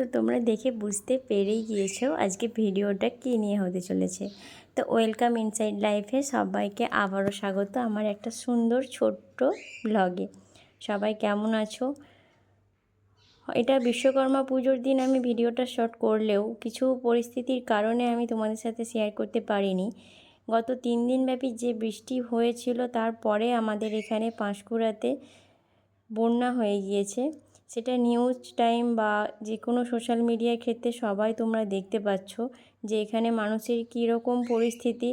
তো তোমরা দেখে বুঝতে পেরেই গিয়েছো আজকে ভিডিওটা কী নিয়ে হতে চলেছে। তো ওয়েলকাম ইনসাইড লাইফে সবাইকে আবারও স্বাগত আমার একটা সুন্দর ছোট্ট ব্লগে। সবাই কেমন আছো? এটা বিশ্বকর্মা পুজোর দিন আমি ভিডিওটা শর্ট করলেও কিছু পরিস্থিতির কারণে আমি তোমাদের সাথে শেয়ার করতে পারিনি। গত তিন দিনব্যাপী যে বৃষ্টি হয়েছিল তারপরে আমাদের এখানে পাঁশকুড়াতে বন্যা হয়ে গিয়েছে। সেটা নিউজ টাইম বা যে কোনো সোশ্যাল মিডিয়ার ক্ষেত্রে সবাই তোমরা দেখতে পাচ্ছ যে এখানে মানুষের কীরকম পরিস্থিতি।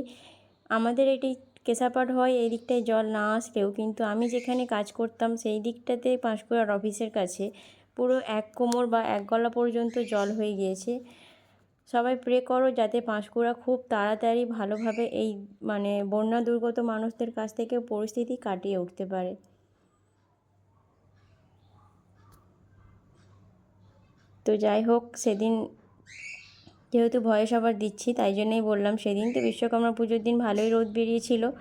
আমাদের এটি কেশাপাট হয়, এই দিকটায় জল না আসলেও কিন্তু আমি যেখানে কাজ করতাম সেই দিকটাতে পাঁশকুড়ার অফিসের কাছে পুরো এক কোমর বা এক গলা পর্যন্ত জল হয়ে গিয়েছে। সবাই প্রে করো যাতে পাঁশকুড়া খুব তাড়াতাড়ি ভালোভাবে এই মানে বন্যা দুর্গত মানুষদের কাছ থেকে পরিস্থিতি কাটিয়ে উঠতে পারে। তো যাই হোক, সেদিন যেহেতু ভয়েস আবার দিচ্ছি, তাই জন্যই বললাম সেদিন। তো বিশ্বকর্মা পুজোর দিন ভালোই রোদ বেরিয়েছিল।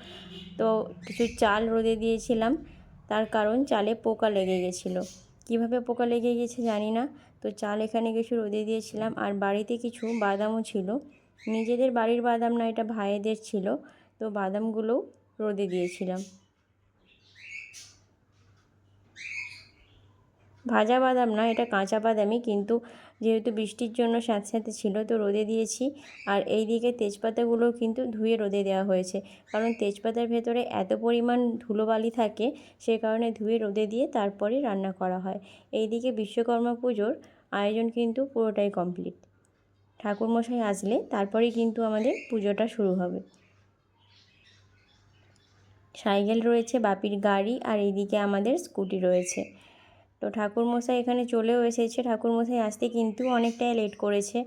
তো কিছু চাল রোদে দিয়েছিলাম। তার কারণ চালে পোকা লেগে গেছিল। কীভাবে পোকা লেগে গেছে জানি না। তো চাল এখানে কিছু রোদে দিয়েছিলাম। আর বাড়িতে কিছু বাদামও ছিল। নিজেদের বাড়ির বাদাম না, এটা ভাইদের ছিল। তো বাদামগুলোও রোদে দিয়েছিলাম। ভাজা বাদাম না, এটা কাঁচা বাদামই কিন্তু যেহেতু বৃষ্টির জন্য সাথে সাথে ছিল তো রোদে দিয়েছি। আর এই দিকে তেজপাতাগুলোও কিন্তু ধুয়ে রোদে দেওয়া হয়েছে। কারণ তেজপাতার ভেতরে এত পরিমাণ ধুলোবালি থাকে, সে কারণে ধুয়ে রোদে দিয়ে তারপরে রান্না করা হয়। এই দিকে বিশ্বকর্মা পুজোর আয়োজন কিন্তু পুরোটাই কমপ্লিট। ঠাকুরমশাই আসলে তারপরেই কিন্তু আমাদের পুজোটা শুরু হবে। সাইকেল রয়েছে, বাপির গাড়ি আর এইদিকে আমাদের স্কুটি রয়েছে। তো ঠাকুরমশাই এখানে চলেও এসেছে। ঠাকুরমশাই আসতে কিন্তু অনেকটাই লেট করেছে,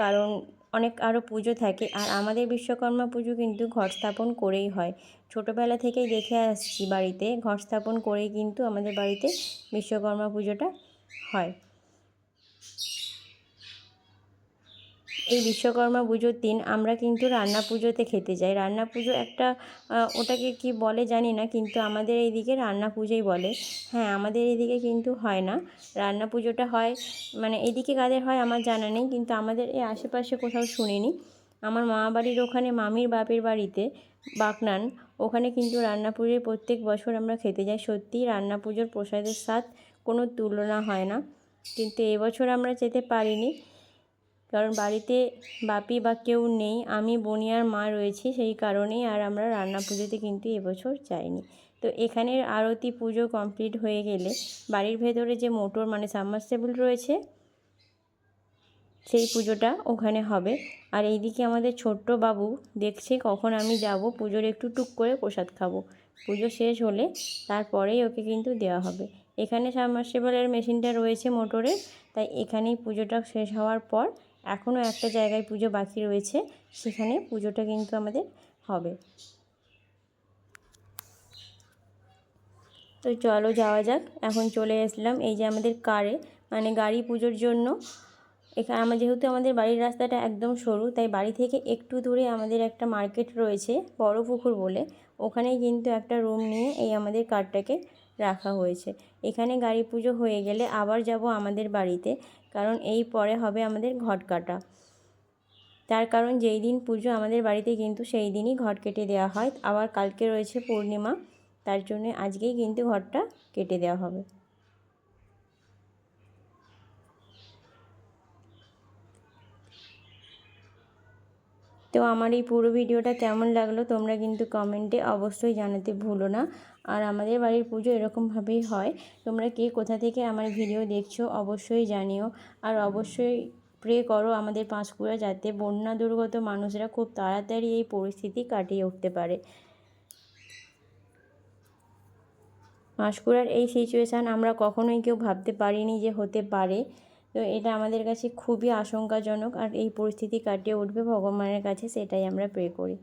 কারণ অনেক আরও পুজো থাকে আর আমাদের বিশ্বকর্মা পুজো কিন্তু ঘট স্থাপন করেই হয়। ছোটোবেলা থেকেই দেখে আসছি বাড়িতে ঘট স্থাপন করেই কিন্তু আমাদের বাড়িতে বিশ্বকর্মা পুজোটা হয়। এই বিশ্বকর্মা পুজোর দিন আমরা কিন্তু রান্না পুজোতে খেতে যাই। রান্না পুজো একটা ওটাকে কি বলে জানি না, কিন্তু আমাদের এইদিকে রান্না পুজোই বলে। হ্যাঁ আমাদের এইদিকে কিন্তু হয় না। রান্না পুজোটা হয় মানে এদিকে কাদের হয় আমার জানা নেই, কিন্তু আমাদের এই আশেপাশে কোথাও শুনিনি। আমার মা বাড়ির ওখানে, মামির বাপের বাড়িতে বাকনান ওখানে কিন্তু রান্না পুজোয় প্রত্যেক বছর আমরা খেতে যাই। সত্যিই রান্না পুজোর প্রসাদের স্বাদ কোনো তুলনা হয় না। কিন্তু এবছর আমরা যেতে পারিনি। কারণ বাড়িতে বাপি বা কেউ নেই, আমি বনিয়ার মা রয়েছি সেই কারণেই আর আমরা রান্না পুজোতে কিন্তু এবছর যাইনি। তো এখানের আরতি পুজো কমপ্লিট হয়ে গেলে বাড়ির ভেতরে যে মোটর মানে সাবমার্সেবল রয়েছে, সেই পুজোটা ওখানে হবে। আর এইদিকে আমাদের ছোট্ট বাবু দেখছে কখন আমি যাব, পুজোর একটু টুক করে প্রসাদ খাব। পুজো শেষ হলে তারপরেই ওকে কিন্তু দেওয়া হবে। এখানে সাবমার্সেবলের মেশিনটা রয়েছে মোটরের, তাই এখানেই পুজোটা শেষ হওয়ার পর এখনও একটা জায়গায় পুজো বাকি রয়েছে, সেখানে পুজোটা কিন্তু আমাদের হবে। তো চলো যাওয়া যাক, এখন চলে আসলাম এই যে আমাদের কারে মানে গাড়ি পুজোর জন্য। এখানে আমার যেহেতু আমাদের বাড়ির রাস্তাটা একদম সরু, তাই বাড়ি থেকে একটু দূরে আমাদের একটা মার্কেট রয়েছে, বড় পুকুর বলে। ওখানেই কিন্তু একটা রুম নিয়ে এই আমাদের কারটাকে রাখা হয়েছে। এখানে গাড়ি পুজো হয়ে গেলে আবার যাব আমাদের বাড়িতে, কারণ এই পরে হবে আমাদের ঘট কাটা। তার কারণ যেই দিন পুজো আমাদের বাড়িতে কিন্তু সেই দিনই ঘট কেটে দেওয়া হয়। আবার কালকে রয়েছে পূর্ণিমা, তার জন্য আজকেই কিন্তু ঘরটা কেটে দেওয়া হবে। তো আমার এই পুরো ভিডিওটা কেমন লাগল তোমরা কিন্তু কমেন্টে অবশ্যই জানাতে ভুলো না। আর আমাদের বাড়ির পুজো এরকমভাবেই হয়। তোমরা কে কোথা থেকে আমার ভিডিও দেখছ অবশ্যই জানিও। আর অবশ্যই প্রে করো আমাদের পাঁশকুড়া যাতে বন্যা দুর্গত মানুষরা খুব তাড়াতাড়ি এই পরিস্থিতি কাটিয়ে উঠতে পারে। পাঁশকুড়ার এই সিচুয়েশান আমরা কখনোই কেউ ভাবতে পারিনি যে হতে পারে। তো এটা আমাদের কাছে খুবই আশঙ্কাজনক আর এই পরিস্থিতি কাটিয়ে উঠবে ভগবানের কাছে, সেটাই আমরা প্রে করি।